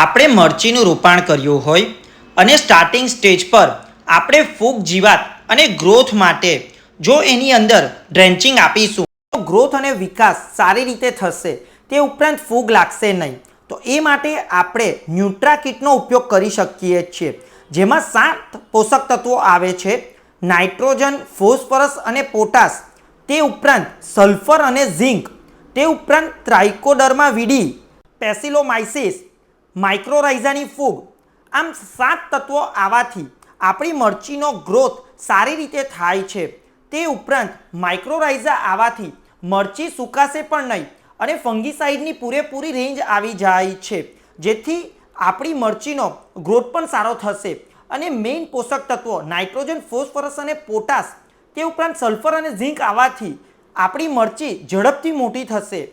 આપણે મરચીનું રોપાણ કર્યું હોય અને સ્ટાર્ટિંગ સ્ટેજ પર આપણે ફૂગ જીવાત અને ગ્રોથ માટે જો એની અંદર ડ્રેન્ચિંગ આપીશું, તો ગ્રોથ અને વિકાસ સારી રીતે થશે, તે ઉપરાંત ફૂગ લાગશે નહીં. તો એ માટે આપણે ન્યુટ્રા કીટનો ઉપયોગ કરી શકીએ છીએ, જેમાં સાત પોષક તત્વો આવે છે, નાઇટ્રોજન, ફોસ્ફરસ અને પોટાશ, તે ઉપરાંત સલ્ફર અને ઝિંક, તે ઉપરાંત ત્રાઇકોડર્મા વીડી પેસિલોમાઇસિસ માઇક્રોરાઇઝાની ફૂગ. આમ સાત તત્વો આવવાથી આપણી મરચીનો ગ્રોથ સારી રીતે થાય છે. તે ઉપરાંત માઇક્રોરાઇઝા આવવાથી મરચી સુકાશે પણ નહીં અને ફંગીસાઇડની પૂરેપૂરી રેન્જ આવી જાય છે. જેથી આપણી મરચીનો ગ્રોથ પણ સારો થશે. અને મેઇન પોષક તત્વો નાઇટ્રોજન, ફોસ્ફરસ અને પોટાશ, તે ઉપરાંત સલ્ફર અને ઝીંક આવવાથી આપણી મરચી ઝડપથી મોટી થશે.